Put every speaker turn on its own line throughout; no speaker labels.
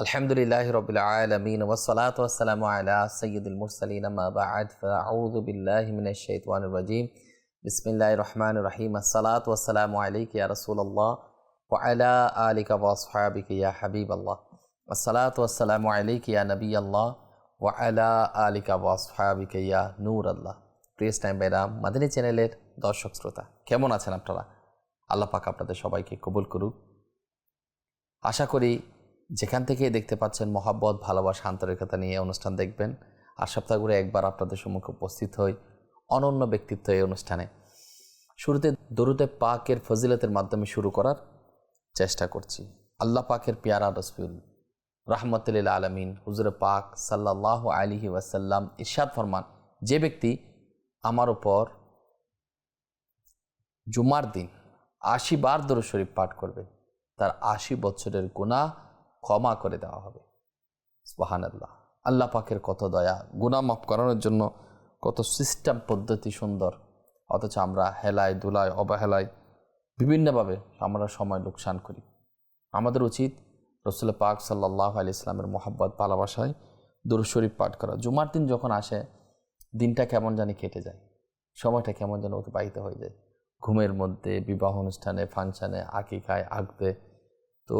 আলহামদুলিল্লাহ রবিল্লা আলমিন ওসলাত ওসালাম আলা সৈয়দুল মুরসালিন আবাদ ফাউদ বিল্লাহ মিনাশান রাজিম। বিসমিল্লাহ রহমান রহিম। আসসালাত ওসালাম আলিক ইয়া রসুল্লাহ আলা আলিকা ওয়াসহাবিক ইয়া হাবিব আল্লাহ আসসালাত ওসালাম আলিক নবী আল্লাহ আলা আলিকা ওয়াসহাবিক ইয়া নূর আল্লাহ প্রিয় টাইম বাইরাম মাদিনী চ্যানেলের দর্শক শ্রোতা, কেমন আছেন আপনারা? আল্লাহ পাক আপনাদের সবাইকে কবুল করুক। আশা করি যেখান থেকে দেখতে পাচ্ছেন মহাব্বত, ভালোবাসা, আন্তরিকতা নিয়ে অনুষ্ঠান দেখবেন। আর সপ্তাহ ঘুরে একবার আপনাদের সম্মুখে উপস্থিত হই অনন্য ব্যক্তিত্ব এই অনুষ্ঠানে। শুরুতে দরুদে পাকের ফজিলতের মাধ্যমে শুরু করার চেষ্টা করছি। আল্লাহ পাকের পেয়ারা রসফিউল রাহমতুল্লিল আলমিন, হুজুর পাক সাল্লাহ আলিহি ওয়াসাল্লাম ইরশাদ ফরমান, যে ব্যক্তি আমার ওপর জুমার দিন আশি বার দরুদ শরীফ পাঠ করবে, তার আশি বছরের গুণা ক্ষমা করে দেওয়া হবে। সুবাহান আল্লাহ আল্লাহ পাকের কত দয়া গুণা মাফ করানোর জন্য কত সিস্টেম পদ্ধতি সুন্দর। অথচ আমরা হেলায়, দুলায়, অবহেলায় বিভিন্নভাবে আমরা সময় লোকসান করি। আমাদের উচিত রসুল পাক সাল্লাহ আলি ইসলামের মোহাব্বত, ভালোবাসায় দরুদ শরীফ পাঠ করা। জুমার দিন যখন আসে, দিনটা কেমন জানি কেটে যায়। সময়টা কেমন যেন অতিবাহিত হয়ে যায়। ঘুমের মধ্যে, বিবাহ অনুষ্ঠানে, ফাংশানে আকিকায় আঁকবে তো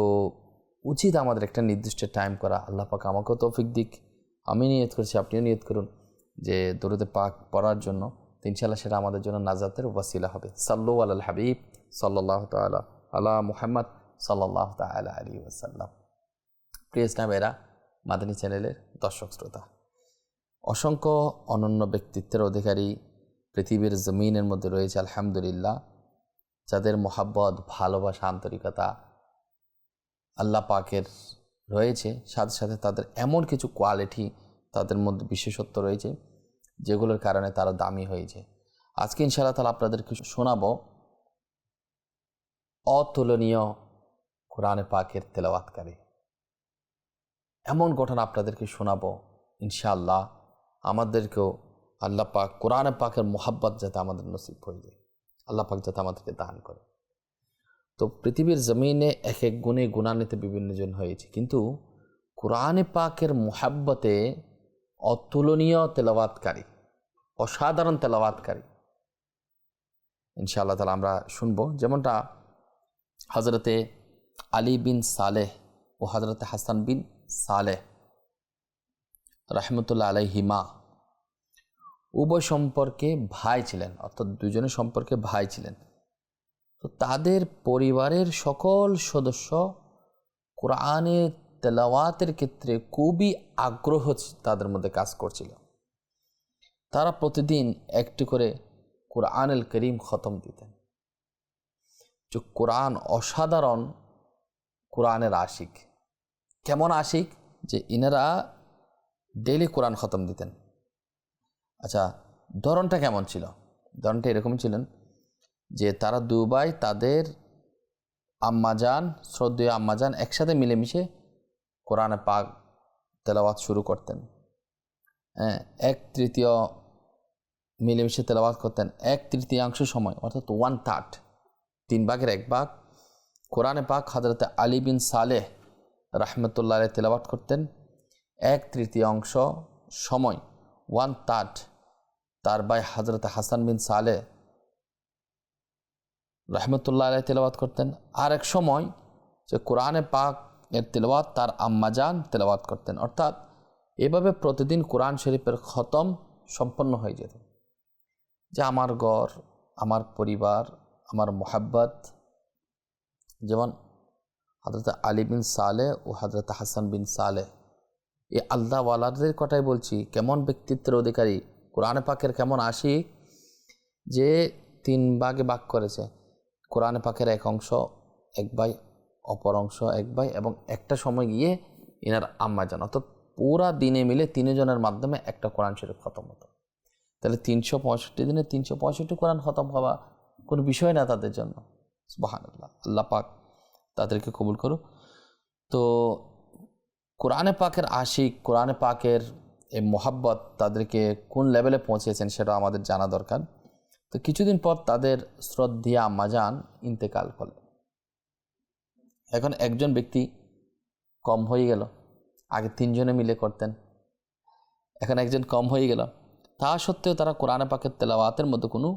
উচিত আমাদের একটা নির্দিষ্ট টাইম করা। আল্লাহ পাক আমাকেও তৌফিক দিক। আমি নিয়ত করছি, আপনিও নিয়ত করুন যে দরুদে পাক পড়ার জন্য। তো ইনশাল্লাহ সেটা আমাদের জন্য নাজাতের ওয়াসিলা হবে। সাল্লু আল হাবিব সাল্লাহ তালা আল্লাহ মুহাম্মদ সাল্লাহ তালা আলী ওয়াসাল্লাম। প্রিয় ইসলামেরা মাদানী চ্যানেলের দর্শক শ্রোতা, অসংখ্য অনন্য ব্যক্তিত্বের অধিকারী পৃথিবীর জমিনের মধ্যে রয়েছে, আলহামদুলিল্লাহ। যাদের মোহাব্বত, ভালোবাসা, আন্তরিকতা আল্লাহ পাকের রয়েছে, সাথে সাথে তাদের এমন কিছু কোয়ালিটি তাদের মধ্যে বিশেষত্ব রয়েছে, যেগুলোর কারণে তারা দামি হয়েছে আজকে ইনশাআল্লাহ তালা আপনাদেরকে শোনাবো অতুলনীয় কোরআনে পাকের তেলাওয়াতকারী। এমন ঘটনা আপনাদেরকে শোনাবো ইনশাআল্লাহ, আমাদেরকেও আল্লাহ পাক কোরআনে পাকের মোহাব্বত যাতে আমাদের নসিব হয়ে যায়। আল্লাহ পাক যাতে আমাদেরকে দান করে। তো পৃথিবীর জমিনে এক এক গুণে গুণান্বিত বিভিন্ন জন হয়েছে। কিন্তু কোরআনে পাকের মোহাব্বতে অতুলনীয় তেলাওয়াতকারী, অসাধারণ তেলাওয়াতকারী। ইনশাআল্লাহ তালা আমরা শুনব। যেমনটা হজরতে আলী বিন সালেহ ও হজরতে হাসান বিন সালেহ রহমতুল্লাহ আলাইহিমা উভয় সম্পর্কে ভাই ছিলেন, অর্থাৎ দুজনের সম্পর্কে ভাই ছিলেন। তো তাদের পরিবারের সকল সদস্য কোরআনে তেলাওয়াতের ক্ষেত্রে খুবই আগ্রহ তাদের মধ্যে কাজ করছিল। তারা প্রতিদিন একটি করে কোরআনুল করিম খতম দিতেন। যে কোরআন অসাধারণ কোরআনের আশিক। কেমন আশিক? যে ইনারা ডেলি কোরআন খতম দিতেন। আচ্ছা ধরনটা কেমন ছিল? ধরনটা এরকম ছিলেন। যে তারা দুবাই তাদের আম্মাজান, শ্রদ্ধেয় আম্মাজান একসাথে মিলেমিশে কোরআনে পাক তেলাওয়াত শুরু করতেন। হ্যাঁ এক তৃতীয় মিলেমিশে তেলাওয়াত করতেন। এক তৃতীয়াংশ সময়, অর্থাৎ ওয়ান থার্ড তিন ভাগের এক ভাগ, কোরআনে পাক হাজরতে আলী বিন সালেহ রাহমতুল্লাহ তেলাওয়াত করতেন। এক তৃতীয়াংশ সময় ওয়ান থার্ড তার ভাই হাজরত হাসান বিন সালে রহমতুল্লাহ আলাই তেলাওয়াত করতেন। আর এক সময় যে কোরআনে পাক এর তেলাওয়াত তার আম্মাজান তেলাওয়াত করতেন। অর্থাৎ এভাবে প্রতিদিন কোরআন শরীফের খতম সম্পন্ন হয়ে যেত। যে আমার ঘর, আমার পরিবার, আমার মোহাব্বত, যেমন হজরত আলী বিন সালে ও হজরত হাসান বিন সালে। এই আল্লাহওয়ালাদের কথাই বলছি, কেমন ব্যক্তিত্বের অধিকারী? কোরআনে পাকের কেমন আসি যে তিন ভাগে ভাগ করেছে। কোরআনে পাকের এক অংশ, এক ভাই, অপর অংশ এক ভাই এবং একটা সময় গিয়ে এনার আম্মা যান অর্থাৎ পুরা দিনে মিলে তিনজনের মাধ্যমে একটা কোরআন শরীফ খতম হতো। তাহলে তিনশো পঁয়ষট্টি দিনে তিনশো পঁয়ষট্টি কোরআন খতম হওয়া কোনো বিষয় না তাদের জন্য। বাহান আল্লাহ আল্লাহ পাক তাদেরকে কবুল করো তো কোরআনে পাকের আশিক, কোরআনে পাকের এই মোহাব্বত তাদেরকে কোন লেভেলে পৌঁছেছেন সেটা আমাদের জানা দরকার। তো কিছুদিন পর তাদের শ্রদ্ধা আম্মাজান ইন্তেকাল করলেন এখন একজন ব্যক্তি কম হয়ে গেল, আগে তিনজনে মিলে করতেন। এখন একজন কম হয়ে গেল, তা সত্ত্বেও তারা কোরআনে পাকের তেলাওয়াতের মতো কোনো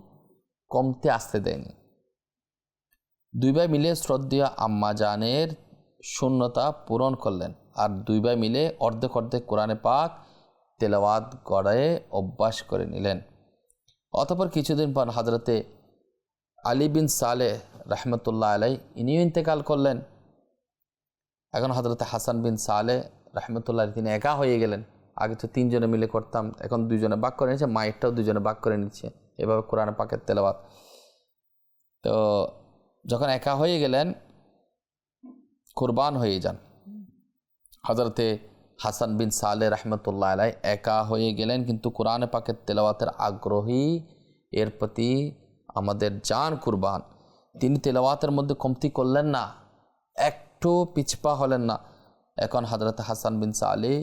কমতে আসতে দেয়নি। দুই ভাই মিলে শ্রদ্ধেয় আম্মা জানের শূন্যতা পূরণ করলেন আর দুই ভাই মিলে অর্ধেক অর্ধেক কোরআনে পাক তেলাওয়াত গড়ায় অভ্যাস করে নিলেন। অতপর কিছুদিন পর হজরতে আলী বিন সালে রহমতুল্লাহ আলাই ইনিও ইন্তেকাল করলেন। এখন হজরতে হাসান বিন সালে রহমতুল্লাহ তিনি একা হয়ে গেলেন। আগে তো তিনজনে মিলে করতাম, এখন দুজনে বাক করে নিচ্ছে মায়েরটাও দুজনে বাক করে নিচ্ছে। এভাবে কোরআন পাকের তেলাওয়াত। তো যখন একা হয়ে গেলেন, কোরবান হয়ে যান। হজরতে হাসান বিন সালে রহমতুল্লাহ আলাই একা হয়ে গেলেন, কিন্তু কোরআনে পাকের তেলাওয়াতের আগ্রহী এর প্রতি আমাদের জান কুরবান। তিনি তেলাওয়াতের মধ্যে কমতি করলেন না, একটু পিছপা হলেন না। এখন হজরত হাসান বিন সালে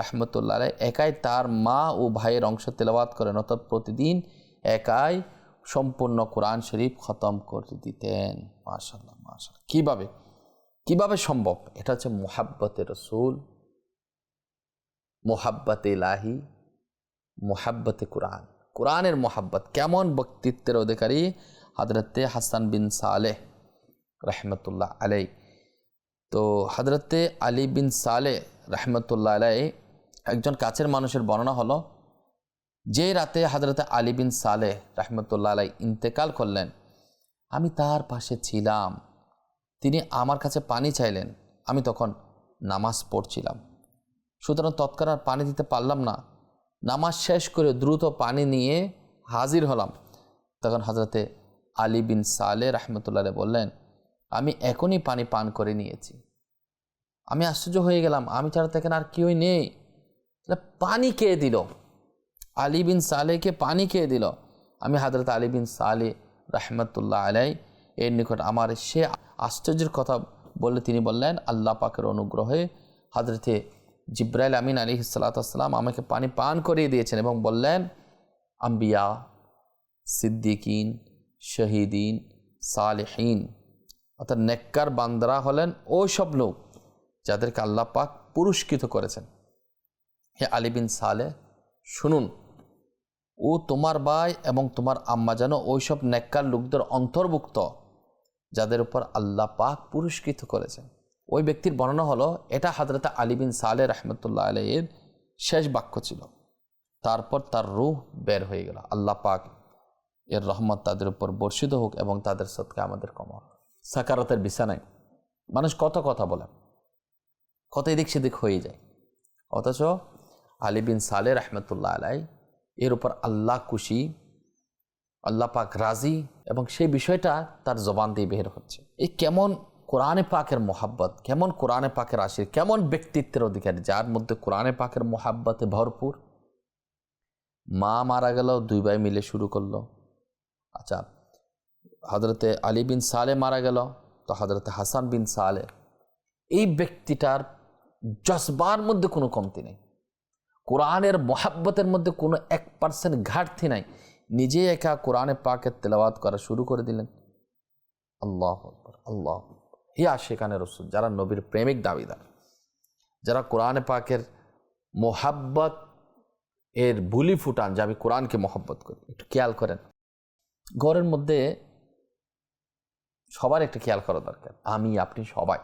রহমতুল্লাহ আলাই একাই তার মা ও ভাইয়ের অংশ তেলাওয়াত করেন, অর্থাৎ প্রতিদিন একাই সম্পূর্ণ কোরআন শরীফ খতম করে দিতেন। মাশাল্লাহ মাশাল্লাহ কীভাবে? কীভাবে সম্ভব? এটা হচ্ছে মোহাব্বতের রসুল। মোহাব্বতে ইলাহি, মোহাব্বতে কোরআন। কোরআনের মোহাব্বত কেমন বক্তৃত্বের অধিকারী হজরতে হাসান বিন সালেহ রহমতুল্লাহ আলাই তো হজরতে আলী বিন সালে রহমতুল্লাহ আলাই একজন কাছের মানুষের বর্ণনা হলো, যে রাতে হজরতে আলী বিন সালেহ রহমতুল্লাহ আলাই ইন্তেকাল করলেন, আমি তার পাশে ছিলাম, তিনি আমার কাছে পানি চাইলেন, আমি তখন নামাজ পড়ছিলাম। সুতরাং তৎক্ষণাৎ পানি দিতে পারলাম না। নামাজ শেষ করে দ্রুত পানি নিয়ে হাজির হলাম। তখন হজরতে আলী বিন সালে রহমতুল্লাহ বললেন, আমি এখনই পানি পান করে নিয়েছি। আমি আশ্চর্য হয়ে গেলাম। আমি ছাড়া তো এখানে আর কেউই নেই। পানি কে দিল? আলী বিন সালেকে পানি কে দিল? আমি হাজরত আলী বিন সালে রহমতুল্লাহ আলাই এর নিকট আমার সে আশ্চর্যের কথা বলে তিনি বললেন, আল্লাহ পাকের অনুগ্রহে হাজরতে জিব্রাইল আমিন আলী সালাতাম আমাকে পানি পান করিয়ে দিয়েছেন এবং বললেন, আম্বিয়া, সিদ্দিকিন, শহীদিন, সালেহীন, অর্থাৎ নেককার বান্দারা হলেন ওই সব লোক যাদেরকে আল্লাহ পাক পুরস্কৃত করেছেন। হে আলী বিন সালে শুনুন, ও তোমার ভাই এবং তোমার আম্মা যেন ওইসব নেককার লোকদের অন্তর্ভুক্ত যাদের উপর আল্লাহ পাক পুরস্কৃত করেছেন। ওই ব্যক্তির বর্ণনা হলো, এটা হাজরত আলী বিন সালে রহমতুল্লাহ আলহের শেষ বাক্য ছিল। তারপর তার রুহ বের হয়ে গেল। আল্লাহ পাক এর রহমত তাদের উপর বর্ষিত হোক এবং তাদের সৎকে আমাদের কমা সাকারতের বিছানায় মানুষ কত কথা বলে, কত এদিক সেদিক হয়ে যায়। অথচ আলী বিন সালে রহমতুল্লাহ আলাই এর উপর আল্লাহ খুশি, আল্লাহ পাক রাজি এবং সেই বিষয়টা তার জবান দিয়ে বের হচ্ছে। এই কেমন কোরআনে পাকের মোহাব্বত, কেমন কোরআনে পাকের আশির, কেমন ব্যক্তিত্বের অধিকারী, যার মধ্যে কোরআনে পাকের মোহাব্বতে ভরপুর? মা মারা গেল, দুই ভাই মিলে শুরু করল। আচ্ছা হজরতে আলী বিন সালে মারা গেল, তো হজরতে হাসান বিন সালে। এই ব্যক্তিটার জজবার মধ্যে কোনো কমতি নেই। কোরআনের মোহাব্বতের মধ্যে কোনো এক পার্সেন্ট ঘাটতি নাই। নিজে একা কোরআনে পাকের তেলাওয়াত করা শুরু করে দিলেন। আল্লাহ আল্লাহ হিয়া সেখানে রসুল, যারা নবীর প্রেমিক দাবিদার। যারা কোরআনে পাকের মোহাব্বত এর বুলি ফুটান, যে আমি কোরআনকে মহব্বত করি। একটু খেয়াল করেন। ঘরের মধ্যে সবার একটা খেয়াল করা দরকার, আমি, আপনি সবাই।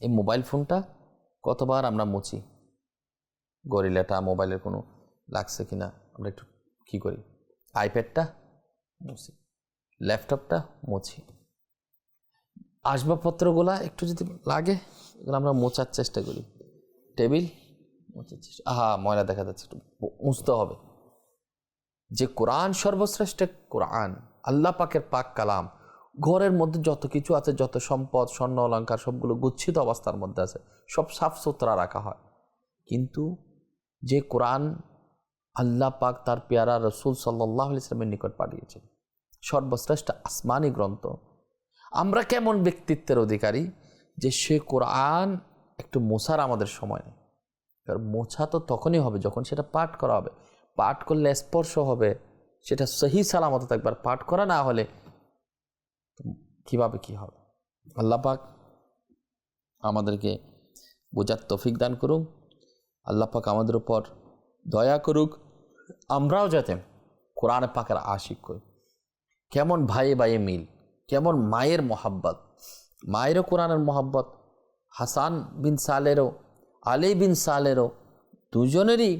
এই মোবাইল ফোনটা কতবার আমরা মুছি? গরিলাটা, মোবাইলের কোনো লাগছে কিনা আমরা একটু কী করি? আইপ্যাডটা মুছি, ল্যাপটপটা মুছি। আসবাবপত্রগুলা একটু যদি লাগে, এগুলো আমরা মোচার চেষ্টা করি। টেবিল মোচার চেষ্টা, আহা, ময়লা দেখা যাচ্ছে একটু মুছতে হবে। যে কোরআন সর্বশ্রেষ্ঠ কোরআন, আল্লাহ পাকের পাক কালাম, ঘরের মধ্যে যত কিছু আছে, যত সম্পদ, স্বর্ণ অলঙ্কার সবগুলো গুচ্ছিত অবস্থার মধ্যে আছে, সব সাফ সুতরা রাখা হয়। কিন্তু যে কোরআন আল্লাহ পাক তার পেয়ারা রসুল সাল্লাহ ইসলামের নিকট পাঠিয়েছেন, সর্বশ্রেষ্ঠ আসমানি গ্রন্থ আমরা কেমন ব্যক্তিত্বের অধিকারী যে সে কোরআন একটু মোছার আমাদের সময় নেই। এবার মোছা তো তখনই হবে যখন সেটা পাঠ করা হবে। পাঠ করলে স্পর্শ হবে, সেটা সহি সালামত থাকবে। আর পাঠ করা না হলে কীভাবে কি হবে? আল্লাহ পাক আমাদেরকে বোঝার তফিক দান করুক। আল্লাহ পাক আমাদের উপর দয়া করুক। আমরাও যাতে কোরআন পাকের আশিক করি কেমন ভাইয়ে ভাইয়ে মিল। কেমন মায়ের মোহাব্বত? মায়েরও কোরআনের মোহাব্বত, হাসান বিন সালেরও, আলী বিন সালেরও, দুজনেরই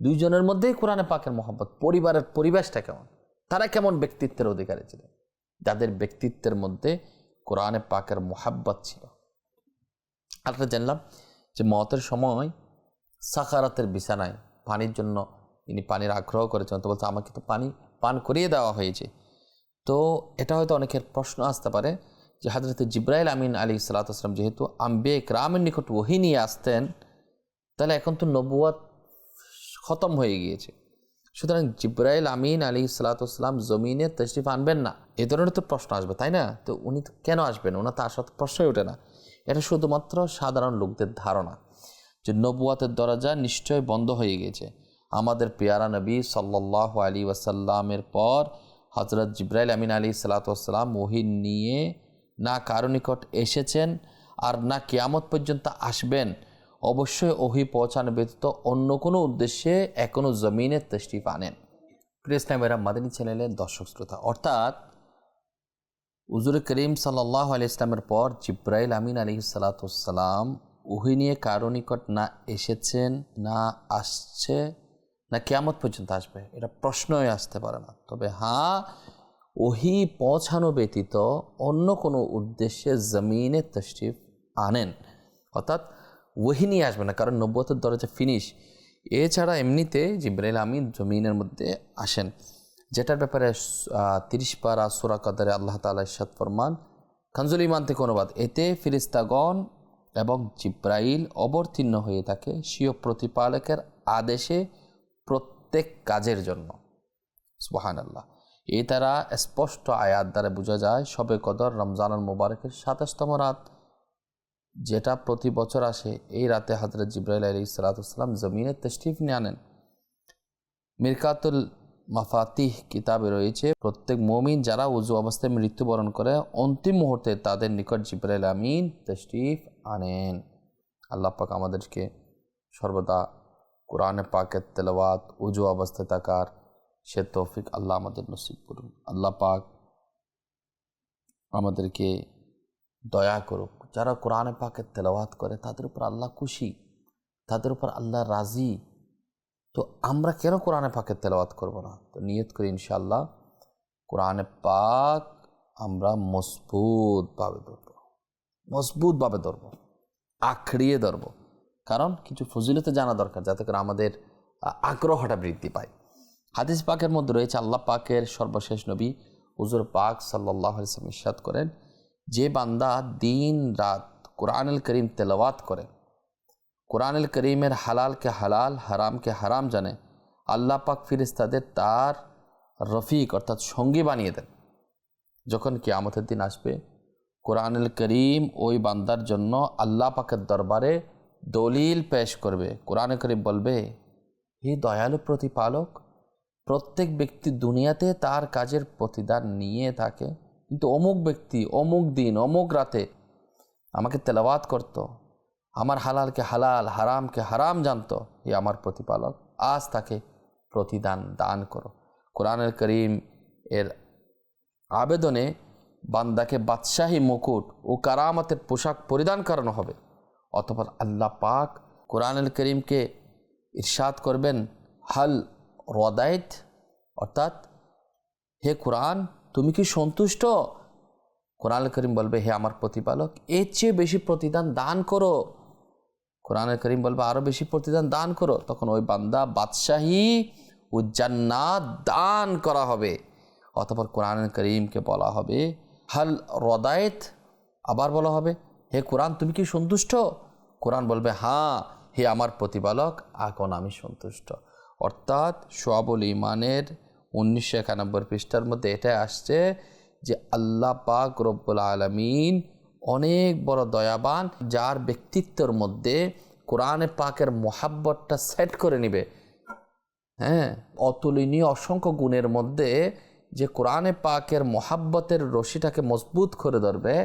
দুইজনের মধ্যেই কোরআনে পাকের মোহাম্মত পরিবারের পরিবেশটা কেমন? তারা কেমন ব্যক্তিত্বের অধিকারী ছিলেন যাদের ব্যক্তিত্বের মধ্যে কোরআনে পাকের মোহাব্বত ছিল। আরেকটা জানলাম যে মতের সময় সাকারাতের বিছানায় পানির জন্য ইনি পানির আগ্রহ করেছেন তো বলছে, আমাকে তো পানি পান করিয়ে দেওয়া হয়েছে। তো এটা হয়তো অনেকের প্রশ্ন আসতে পারে যে হাজরত জিব্রাইল আমিন আলী সালাতাম যেহেতু আম্বে গ্রামের নিকট ওহি নিয়ে আসতেন, তাহলে এখন তো নবুয়াত খতম হয়ে গিয়েছে। সুতরাং জিব্রাইল আমিন আলী সালাতাম জমিনে তশরিফ আনবেন না, এ ধরনের তো প্রশ্ন আসবে, তাই না? তো উনি তো কেন আসবেন? ওনার তো আসার প্রশ্নই ওঠে না। এটা শুধুমাত্র সাধারণ লোকদের ধারণা যে নবুয়াতের দরজা নিশ্চয় বন্ধ হয়ে গিয়েছে। আমাদের পেয়ারা নবী সাল্লাহ আলী ওয়াসাল্লামের পর হজরত জিব্রাইল আমিন আলী সালাতাম ওহিন নিয়ে না কারও নিকট এসেছেন আর না কিয়ামত পর্যন্ত আসবেন, অবশ্যই ওহি পৌঁছানো ব্যতীত অন্য কোনো উদ্দেশ্যে এখনও জমিনের তশরিফ পানেন প্রিয় ইসলামেরা মাদানী চ্যানেলের দর্শক শ্রোতা, অর্থাৎ উজুর করিম সাল্লাহ আলি ইসলামের পর জিব্রাইল আমিন আলী সালাতাম উহি নিয়ে কারও নিকট না এসেছেন, না আসছে না কেয়ামত পর্যন্ত আসবে, এটা প্রশ্নই আসতে পারে না। তবে হ্যাঁ ওহি পৌঁছানো ব্যতীত অন্য কোনো উদ্দেশ্যে জমিনে তশরিফ আনেন। অর্থাৎ ওহি নিয়ে আসবে না, কারণ নব্বতের দরজা ফিনিশ এছাড়া এমনিতে জিব্রাইল আমিন জমিনের মধ্যে আসেন। যেটার ব্যাপারে তিরিশ পারা সুরা কাদারে আল্লাহ তালা ইসাদ ফরমান, খানজুল ইমান থেকে অনুবাদ, এতে ফিরিস্তাগণ এবং জিব্রাইল অবতীর্ণ হয়ে থাকে স্বীয় প্রতিপালকের আদেশে প্রত্যেক কাজের জন্য। সুবাহান আল্লাহ এই তারা স্পষ্ট আয়াত দ্বারা বোঝা যায় সবে কদর, রমজানুল মুবারকের সাতাশতম রাত। যেটা প্রতি বছর আসে, এই রাতে হজরত জিব্রাইল আলী সালাতাম জমিনে তশরিফ নিয়ে আনেন। মিরকাতুল মাফাতিহ কিতাবে রয়েছে, প্রত্যেক মমিন যারা উজু অবস্থায় মৃত্যুবরণ করে, অন্তিম মুহূর্তে তাদের নিকট জিব্রাইল আমিন তশরিফ আনেন। আল্লাহ পাক আমাদেরকে সর্বদা কোরআনে পাকের তেলাওয়াত উজু অবস্থায় থাকার সে তৌফিক আল্লাহ আমাদের নসিব করুন আল্লাহ পাক আমাদেরকে দয়া করুক যারা কোরআনে পাকের তেলাওয়াত করে তাদের উপর আল্লাহ খুশি তাদের উপর আল্লাহ রাজি তো আমরা কেন কোরআনে পাকের তেলাওয়াত করব না তো নিয়ত করি ইনশাল্লাহ কোরআনে পাক আমরা মজবুতভাবে ধরব মজবুতভাবে ধরব আখড়িয়ে ধরব কারণ কিছু ফজিলতে জানা দরকার, যাতে করে আমাদের আগ্রহটা বৃদ্ধি পায়। হাদিস পাকের মধ্যে রয়েছে, আল্লাহ পাকের সর্বশেষ নবী হুজুর পাক সাল্লাহ ইস্বাদ করেন, যে বান্দা দিন রাত কোরআনুল করিম তেলাওয়াত করে, কোরআনুল করিমের হালালকে হালাল, হারামকে হারাম জানে, আল্লাহ পাক ফিরিস্তাদের তার রফিক অর্থাৎ সঙ্গী বানিয়ে দেন। যখন কিয়ামতের দিন আসবে, কোরআনুল করিম ওই বান্দার জন্য আল্লাহ পাকের দরবারে দলিল পেশ করবে, কোরআন করিম বলবে, হে দয়ালু প্রতিপালক, প্রত্যেক ব্যক্তি দুনিয়াতে তার কাজের প্রতিদান নিয়ে থাকে, কিন্তু অমুক ব্যক্তি অমুক দিন, অমুক রাতে আমাকে তেলাওয়াত করত। আমার হালালকে হালাল, হারামকে হারাম জানতো। এ আমার প্রতিপালক, আজ তাকে প্রতিদান দান করো। কোরআনের করিম এর আবেদনে বান্দাকে বাদশাহী মুকুট ও কারামতের পোশাক পরিধান করানো হবে। অতপর আল্লাহ পাক কোরআনুল করিমকে ইরশাদ করবেন, হাল রদায়ত অর্থাৎ, হে কোরআন, তুমি কি সন্তুষ্ট? কোরআন করিম বলবে, হে আমার প্রতিপালক, এর চেয়ে বেশি প্রতিদান দান করো। কোরআন করিম বলবে আরও বেশি প্রতিদান দান করো। তখন ওই বান্দা বাদশাহী জান্নাত দান করা হবে। অতপর কোরআন করিমকে বলা হবে, হাল রদায়ত আবার বলা হবে হে কোরআন, তুমি কি সন্তুষ্ট? কোরআন বলবে হ্যাঁ হে আমার প্রতিপালক এখন আমি সন্তুষ্ট। অর্থাৎ সোয়াবুল ইমানের উনিশশো একানব্বই পৃষ্ঠার মধ্যে এটাই আসছে যে আল্লাহ পাক রব্বুল আলমিন অনেক বড় দয়াবান, যার ব্যক্তিত্বের মধ্যে কোরআনে পাকের মোহাব্বতটা সেট করে নিবে। হ্যাঁ অতুলনীয় অসংখ্য গুণের মধ্যে যে কোরআনে পাকের মোহাব্বতের রশিটাকে মজবুত করে ধরবে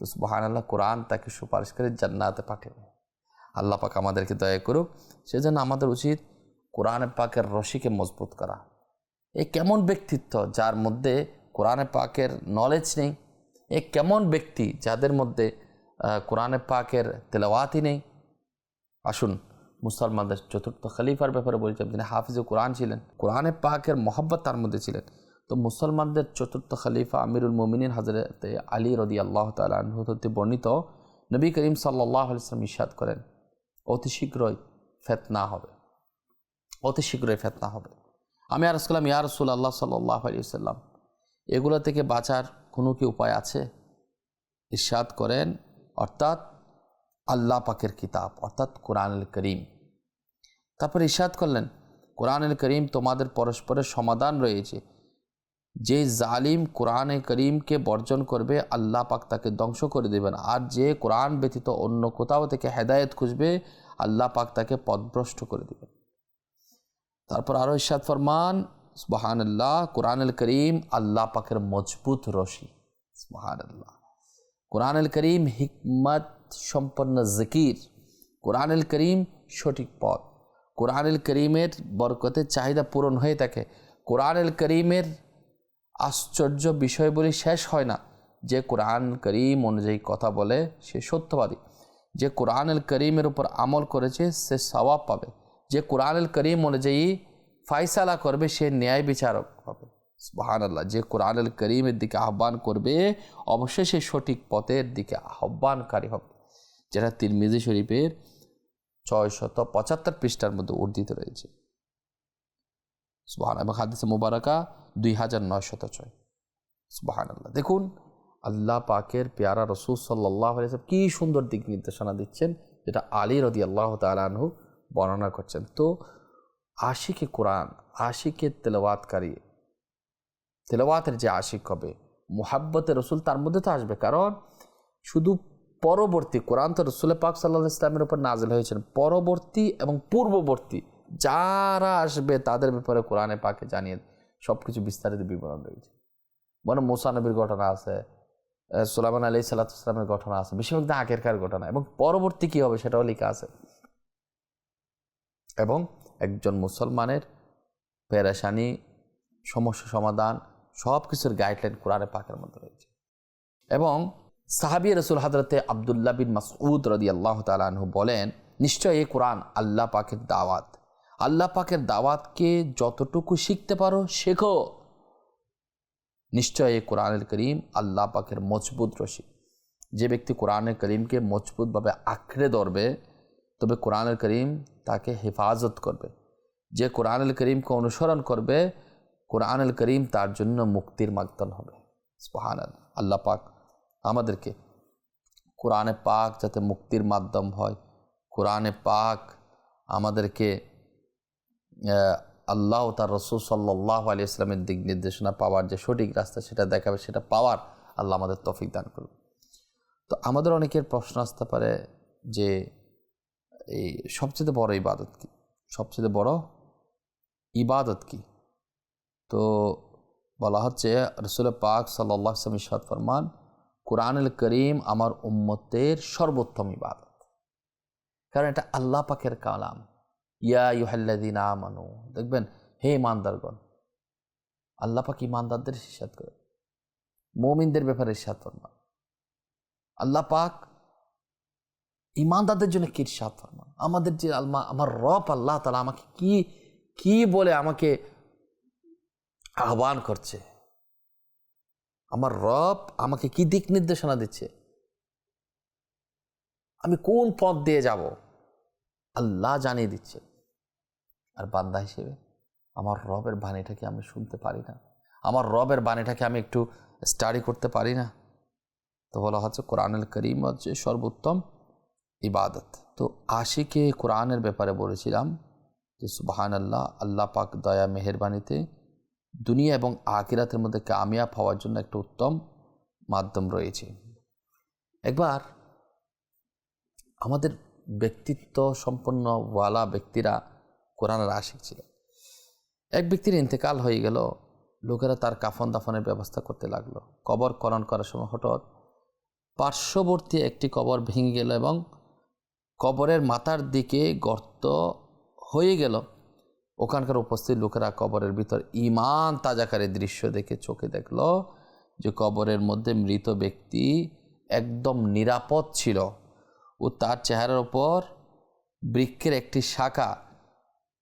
তো সুবাহান আল্লাহ কোরআন তাকে সুপারিশ করে জান্নাতে পাঠাবে আল্লাহ পাক আমাদেরকে দয়া করুক, সেজন্য আমাদের উচিত কোরআন পাকের রশিকে মজবুত করা। এ কেমন ব্যক্তিত্ব যার মধ্যে কোরআনে পাকের নলেজ নেই? এ কেমন ব্যক্তি যাদের মধ্যে কোরআনে পাকের তেলাওয়াতই নেই? আসুন, মুসলমানদের চতুর্থ খলিফার ব্যাপারে বলছিলাম যিনি হাফিজে কোরআন ছিলেন, কোরআনে পাকের মহব্বত তার মধ্যে ছিলেন। তো মুসলমানদের চতুর্থ খলিফা আমিরুল মোমিনিন হজরত আলী রদি আল্লাহ তালতে বর্ণিত নবী করিম সাল্লাহ আলিয়াল্লাম ইসাদ করেন, অতি শীঘ্রই ফেতনা হবে। অতি শীঘ্রই ফেতনা হবে। আমি আর আসলাম ইয়া রসুল আল্লাহ সাল্লাহ আলী সাল্লাম এগুলো থেকে বাঁচার কোনো কি উপায় আছে? ইরশাদ করেন, অর্থাৎ আল্লাহ পাকের কিতাব, অর্থাৎ কোরআনুল করিম। তারপর ইরশাদ করলেন, কোরআনুল করিম তোমাদের পরস্পরের সমাধান রয়েছে। যে জালিম কোরআনে করিমকে বর্জন করবে, আল্লাহ পাক তাকে ধ্বংস করে দেবেন। আর যে কোরআন ব্যতীত অন্য কোথাও থেকে হেদায়ত খুঁজবে, আল্লাহ পাক তাকে পদভ্রষ্ট করে দেবেন। তারপর আরও ইরশাদ ফরমান সুবাহান আল্লাহ কোরআনুল করিম আল্লাহ পাকের মজবুত রশি। সুবাহান আল্লাহ কোরআনুল করিম হিকমত সম্পন্ন জিকির। কোরআনুল করিম সঠিক পথ। কোরআনুল করিমের বরকতের চাহিদা পূরণ হয়ে থাকে। কোরআনুল করিমের আশ্চর্য বিষয়গুলি শেষ হয় না। যে কোরআন করিম অনুযায়ী কথা বলে, সে সত্যবাদী। যে কোরআনুল করিমের উপর আমল করেছে, সে সওয়াব পাবে। যে কোরআনুল করিম অনুযায়ী ফাইসালা করবে, সে ন্যায় বিচারক হবে। সুবাহান আল্লাহ যে কোরআনুল করিমের দিকে আহ্বান করবে, অবশ্যই সে সঠিক পথের দিকে আহ্বানকারী হবে। যেটা তিরমিজি শরীফের ছয় শত পঁচাত্তর পৃষ্ঠার মধ্যে উর্দিত রয়েছে। সুবাহান এবং হাদিসে মুবারকা দুই হাজার নয় শত ছয় সুবাহান আল্লাহ দেখুন, আল্লাহ পাকের পেয়ারা রসুল সাল্লাহ আলিয়াল্লাম কী সুন্দর দিক নির্দেশনা দিচ্ছেন, যেটা আলী রদি আল্লাহ তালানহু বর্ণনা করছেন। তো আশিকে কোরআন, আশিকে তেলাওয়াতকারী, তেলাওয়াতের যে আশিক হবে, মোহাব্বতের রসুল তার মধ্যে তো আসবে। কারণ শুধু পরবর্তী, কোরআন তো রসুল পাক সাল্লাহ ইসলামের উপর নাজিল হয়েছেন। পরবর্তী এবং পূর্ববর্তী যারা আসবে তাদের ব্যাপারে কোরআনে পাকে জানিয়ে সব কিছু বিস্তারিত বিবরণ রয়েছে। মানে মোসানবীর ঘটনা আছে আহ, সুলাইমান আলী সাল্লাহামের ঘটনা আছে বেশিরভাগ আগেরকার ঘটনা এবং পরবর্তী কী হবে সেটাও লেখা আছে। এবং একজন মুসলমানের পেরেশানি সমস্যা সমাধান সব কিছুর গাইডলাইন কোরআনে পাকের মধ্যে রয়েছে। এবং সাহাবি রসুল হাজরতে আবদুল্লাহ বিন মাসউদ রদি আল্লাহ তালু বলেন নিশ্চয়ই এই কোরআন আল্লাহ পাকের দাওয়াত। আল্লাহ পাকের দাওয়াতকে যতটুকু শিখতে পারো, শেখো। নিশ্চয় এই কোরআনুল করিম আল্লাহ পাকের মজবুত রশি। যে ব্যক্তি কোরআনুল করিমকে মজবুতভাবে আঁকড়ে ধরবে, তবে কোরআনুল করিম তাকে হেফাজত করবে। যে কোরআনুল করিমকে অনুসরণ করবে, কোরআনুল করিম তার জন্য মুক্তির মাধ্যম হবে। আল্লাহ পাক আমাদেরকে কোরআনে পাক যাতে মুক্তির মাধ্যম হয়, কোরআনে পাক আমাদেরকে আল্লাহ তার রসুল সাল্লাহ আলী ইসলামের দিক নির্দেশনা পাওয়ার যে সঠিক রাস্তা সেটা দেখাবে, সেটা পাওয়ার আল্লাহ আমাদের তফিক দান করবে তো আমাদের অনেকের প্রশ্ন আসতে পারে যে এই সবচেয়ে বড় ইবাদত কি? সবচেয়ে বড় ইবাদত কি? তো বলা হচ্ছে, রসুল পাক সাল্লাহ ইসলাম ইসাদ ফরমান, কোরআনুল করিম আমার উম্মতের সর্বোত্তম ইবাদত। কারণ এটা আল্লাহ পাকের কালাম। ইয়া ইউহাল্লাদিন আমানু। দেখবেন, হে ইমানদারগণ আল্লাহ পাক ইমানদারদের ইসাদ করে মৌমিনদের ব্যাপারে ইসাদ ফরমান আল্লাহ পাক ইমানদারদের জন্য কি ইরশাদ ফরমান? আমাদের যে আলমা আমার রব আল্লাহ তালা আমাকে কি কি বলে আমাকে আহ্বান করছে? আমার রব আমাকে কি দিক নির্দেশনা দিচ্ছে? আমি কোন পথ দিয়ে যাব? আল্লাহ জানিয়ে দিচ্ছে। আর বান্দা হিসেবে। আমার রবের বাণীটাকে আমি শুনতে পারি না। আমার রবের বাণীটাকে আমি একটু স্টাডি করতে পারি না। তো বলা হচ্ছে কোরআনুল করিম হচ্ছে সর্বোত্তম ইবাদত। তো আশিকে কোরআনের ব্যাপারে বলেছিলাম যে সুবাহান আল্লাহ আল্লাহ পাক দয়া, মেহরবানিতে দুনিয়া এবং আকিরাতের মধ্যে কামিয়াব হওয়ার জন্য একটা উত্তম মাধ্যম রয়েছে। একবার আমাদের ব্যক্তিত্ব সম্পন্ন ওয়ালা ব্যক্তিরা কোরআনের আশিক ছিলেন। এক ব্যক্তির ইন্তেকাল হয়ে গেল, লোকেরা তার কাফন দাফনের ব্যবস্থা করতে লাগল। কবর করণ করার সময় হঠাৎ পার্শ্ববর্তী একটি কবর ভেঙে গেল এবং কবরের মাথার দিকে গর্ত হয়ে গেল। ওখানকার উপস্থিত লোকেরা কবরের ভিতর ইমান তাজাকারী দৃশ্য দেখে চোখে দেখল যে কবরের মধ্যে মৃত ব্যক্তি একদম নিরাপদ ছিল ও তার চেহারার ওপর বৃক্ষের একটি শাখা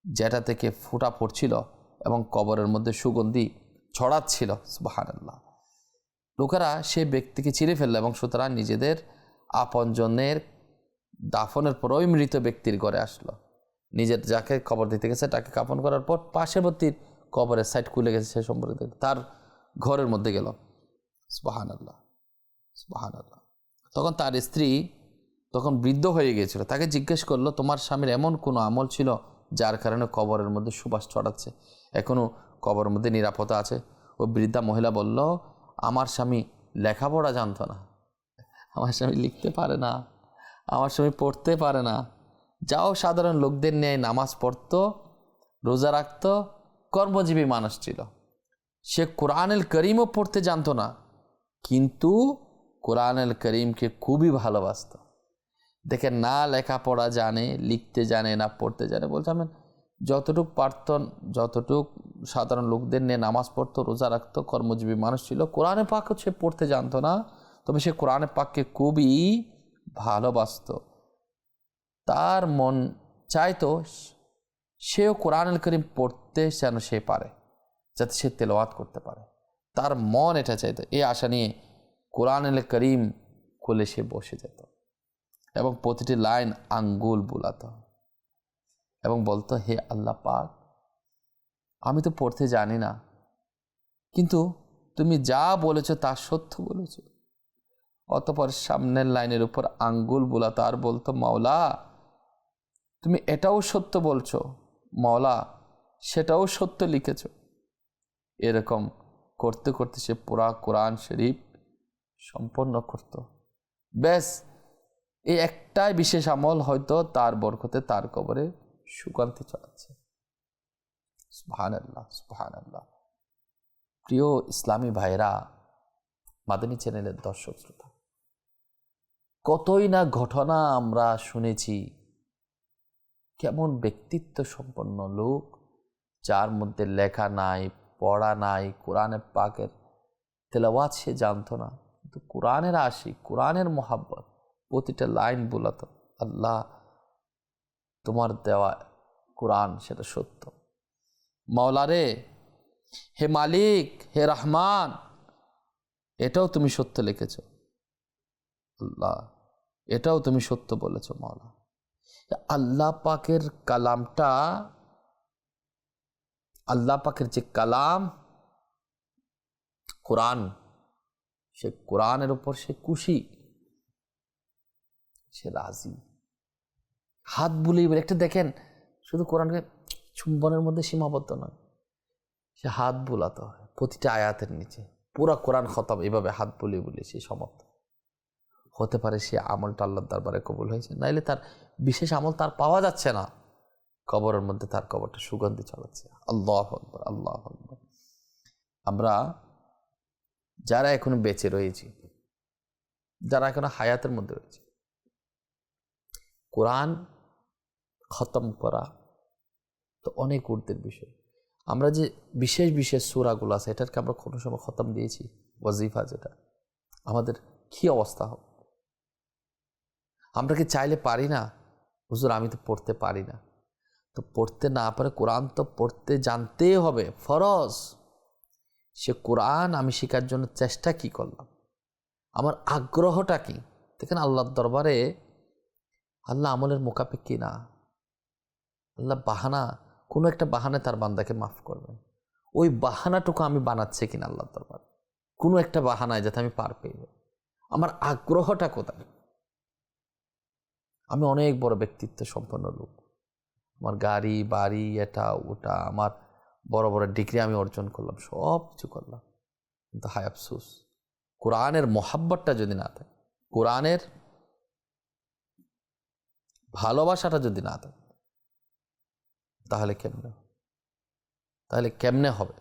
যেটা থেকে ফুটা পড়ছিল এবং কবরের মধ্যে সুগন্ধি ছড়াচ্ছিল, সুবহানাল্লাহ। লোকেরা সেই ব্যক্তিকে চিনে ফেলল এবং সুতরাং নিজেদের আপনজনের দাফনের পর ওই মৃত ব্যক্তির ঘরে আসলো। নিজের যাকে কবর দিতে গেছে, তাকে কাপন করার পর পার্শ্ববর্তীর কবরের সাইড খুলে গেছে সে সম্পর্কে। তার ঘরের মধ্যে গেল। সুবাহান আল্লাহ সুবাহান আল্লাহ তখন তার স্ত্রী তখন বৃদ্ধ হয়ে গিয়েছিল। তাকে জিজ্ঞেস করল, তোমার স্বামীর এমন কোনো আমল ছিল যার কারণে কবরের মধ্যে সুবাস ছড়াচ্ছে। এখনও কবরের মধ্যে নিরাপত্তা আছে। ও বৃদ্ধা মহিলা বলল, আমার স্বামী লেখাপড়া জানতো না। আমার স্বামী লিখতে পারে না। আমার স্বামী পড়তে পারে না। যাও সাধারণ লোকদের নিয়ে নামাজ পড়তো, রোজা রাখত, কর্মজীবী মানুষ ছিল। সে কোরআনুল করিমও পড়তে জানতো না। কিন্তু কোরআনুল করিমকে খুবই ভালোবাসত। দেখে না লেখাপড়া জানে, লিখতে জানে না পড়তে জানে বলছে আমি যতটুক পারত, যতটুক সাধারণ লোকদের নিয়ে নামাজ পড়তো, রোজা রাখতো, কর্মজীবী মানুষ ছিল কোরআনে পাকও সে পড়তে জানতো না। তবে সে কোরআনে পাককে খুবই ভালোবাসত। তার মন চাইতো সেও কোরআনুল করিম পড়তে যেন সে পারে, যাতে সে তেলাওয়াত করতে পারে। তার মন এটা চাইতো, এই আশা নিয়ে কোরআনুল করিম খুলে সে বসে যেত। এবং প্রতিটি লাইন আঙ্গুল বুলাতো। এবং বলতো, হে আল্লাহ পাক, আমি তো পড়তে জানি না, কিন্তু তুমি যা বলেছ তা সত্য বলেছ। অতপর সামনের লাইনের উপর আঙ্গুল বুলাতো আর বলতো, মাওলা, তুমি এটাও সত্য বলছো, মাওলা, সেটাও সত্য লিখেছ। এরকম করতে করতে সে পুরা কোরআন শরীফ সম্পন্ন করত। ব্যাস এই একটাই বিশেষ আমল হয়তো তার বরকতে, তার কবরে সুকান্তি চলাচ্ছে প্রিয় ইসলামী ভাইরা মাদানী চ্যানেলের দর্শক শ্রোতা, কতই না ঘটনা আমরা শুনেছি, কেমন ব্যক্তিত্ব সম্পন্ন লোক, যার মধ্যে লেখা নাই, পড়া নাই কোরআনের পাকের তেলাওয়াত সে জানতো না। কিন্তু কোরআনের আশি কোরআনের মোহাব্বত প্রতিটা লাইন বলাতো আল্লাহ তোমার দেওয়া কোরআন সেটা সত্য। মাওলারে, হে মালিক, হে রহমান, এটাও তুমি সত্য লিখেছ। আল্লাহ, এটাও তুমি সত্য বলেছ মাওলা। আল্লাহ পাকের কালামটা, আল্লাহ পাকের যে কালাম, কোরআন, সে কোরআনের উপর সে খুশি। সে রাজি। হাত বুলিয়ে বলে, একটা দেখেন, শুধু কোরআনকে চুম্বনের মধ্যে সীমাবদ্ধ নয়, সে হাত বুলাতে হয় প্রতিটা আয়াতের নিচে। পুরা কোরআন খতম, এভাবে হাত বুলিয়ে বুলিয়ে সে সমাপ্ত। হতে পারে সে আমলটা আল্লাহর দরবারে কবুল হয়েছে, নাইলে তার বিশেষ আমল তার পাওয়া যাচ্ছে না। কবরের মধ্যে তার কবরটা সুগন্ধি ছড়াচ্ছে। আল্লাহ আকবর আল্লাহ আকবর। আমরা যারা এখনও বেঁচে রয়েছি, যারা এখনও হায়াতের মধ্যে রয়েছে কোরআন খতম করা তো অনেক উর্দের বিষয়। আমরা যে বিশেষ বিশেষ সুরাগুলো আছে, এটাকে আমরা কোনো সময় খতম দিয়েছি, ওয়াজিফা যেটা। আমাদের কি অবস্থা হবে আমরা কি চাইলে পারি না? হুজুর, আমি তো পড়তে পারি না। তো পড়তে না পারে কোরআন তো পড়তে জানতেই হবে, ফরজ। সে কোরআন আমি শেখার জন্য চেষ্টা কি করলাম? আমার আগ্রহটা কি? দেখেন আল্লাহর দরবারে আল্লাহ আমলের মোকাপেক্ষি না? আল্লাহ বাহানা, কোনো একটা বাহানে তার বান্দাকে মাফ করবেন। ওই বাহানাটুকু আমি বানাচ্ছি কিনা আল্লাহর দরবার? কোনো একটা বাহানায় যাতে আমি পার পেয়ে যাই। আমার আগ্রহটা কোথায়? আমি অনেক বড় ব্যক্তিত্ব সম্পন্ন লোক। আমার গাড়ি, বাড়ি, এটা, ওটা, আমার বড় বড় ডিগ্রি আমি অর্জন করলাম, সব কিছু করলাম। কিন্তু হায় আফসুস, কোরআনের মোহাব্বতটা যদি না থাকে, কোরআনের ভালোবাসাটা যদি না থাকে তাহলে কেমনে? তাহলে কেমনে হবে?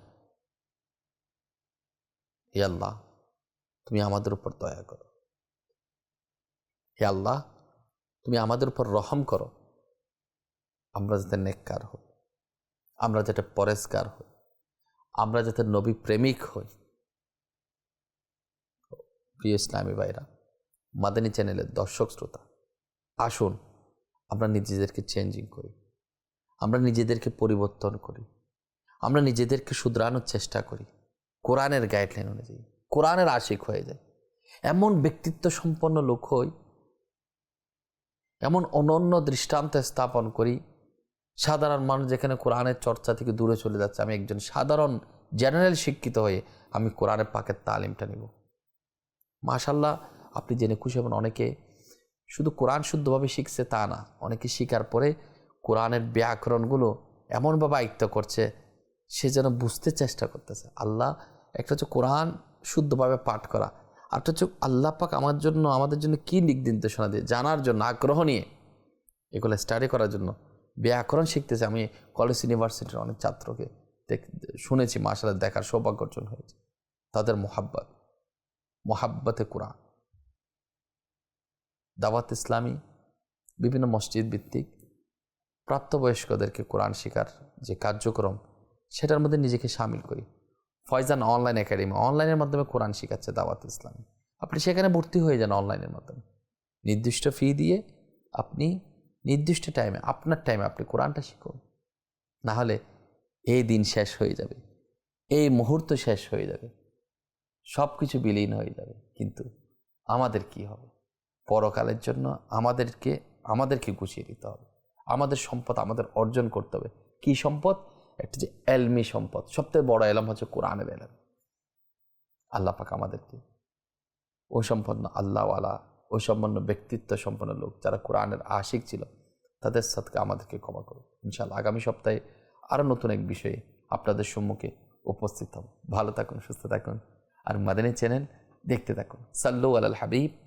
হে আল্লাহ, তুমি আমাদের উপর দয়া করো। হে আল্লাহ, তুমি আমাদের উপর রহম করো। আমরা যাতে নেককার হই, আমরা যাতে পরেশকার হই, আমরা যাতে নবী প্রেমিক হই। প্রিয় ইসলামী ভাইরা, মাদানী চ্যানেলের দর্শক শ্রোতা, আসুন আমরা নিজেদেরকে চেঞ্জিং করি। আমরা নিজেদেরকে পরিবর্তন করি। আমরা নিজেদেরকে শুধরানোর চেষ্টা করি। কোরআনের গাইডলাইন অনুযায়ী। কোরআনের আশিক হয়ে যায়। এমন ব্যক্তিত্ব সম্পন্ন লোক হই, এমন অনন্য দৃষ্টান্ত স্থাপন করি, সাধারণ মানুষ যেখানে কোরআনের চর্চা থেকে দূরে চলে যাচ্ছে, আমি একজন সাধারণ জেনারেল শিক্ষিত হয়ে আমি কোরআনের পাকের তালিমটা নিব। মাশাল্লাহ আপনি জেনে খুশি হবেন, অনেকে শুধু কোরআন শুদ্ধভাবে শিখছে তা না, অনেকে শিকার পরে কোরআনের ব্যাকরণগুলো এমনভাবে আয়ত্ত করছে, সে যেন বুঝতে চেষ্টা করতেছে, আল্লাহ একটা হচ্ছে কোরআন শুদ্ধভাবে পাঠ করা। আরটা হচ্ছে আল্লাহ পাক আমার জন্য, আমাদের জন্য কী দিক নির্দেশনা দিয়ে, জানার জন্য, আগ্রহ নিয়ে এগুলো স্টাডি করার জন্য ব্যাকরণ শিখতেছে। আমি কলেজ ইউনিভার্সিটির অনেক ছাত্রকে দেখ, শুনেছি মাসাল দেখার সৌভাগ্য অর্জন হয়েছে। তাদের মোহাব্বত, মোহাব্বতে কোরআন। দাওয়াত ইসলামী, বিভিন্ন মসজিদ ভিত্তিক প্রাপ্তবয়স্কদেরকে কোরআন শেখার যে কার্যক্রম, সেটার মধ্যে নিজেকে সামিল করি। ফয়জান অনলাইন একাডেমি, অনলাইনের মাধ্যমে কোরআন শেখাচ্ছে দাওয়াত ইসলামী। আপনি সেখানে ভর্তি হয়ে যান অনলাইনের মাধ্যমে। নির্দিষ্ট ফি দিয়ে আপনি নির্দিষ্ট টাইমে আপনার টাইমে আপনি কোরআনটা শিখুন। না হলে এই দিন শেষ হয়ে যাবে, এই মুহূর্ত শেষ হয়ে যাবে সব কিছু বিলীন হয়ে যাবে। কিন্তু আমাদের কি হবে? পরকালের জন্য আমাদেরকে আমাদেরকে গুছিয়ে দিতে হবে। আমাদের সম্পদ আমাদের অর্জন করতে হবে। কি সম্পদ? একটা যে এলমি সম্পদ। সবথেকে বড় এলাম হচ্ছে কোরআনের এলাম। আল্লাহ পাক আমাদেরকে ওই সম্পন্ন আল্লাহওয়ালা, ওই সম্পন্ন ব্যক্তিত্ব সম্পন্ন লোক যারা কোরআনের আশিক ছিল, তাদের সাথে আমাদেরকে ক্ষমা করুন। ইনশাল্লাহ আগামী সপ্তাহে আরও নতুন এক বিষয়ে আপনাদের সম্মুখে উপস্থিত হব। ভালো থাকুন, সুস্থ থাকুন। আর মাদানী চ্যানেল দেখতে থাকুন। সাল্লু আল হাবিব।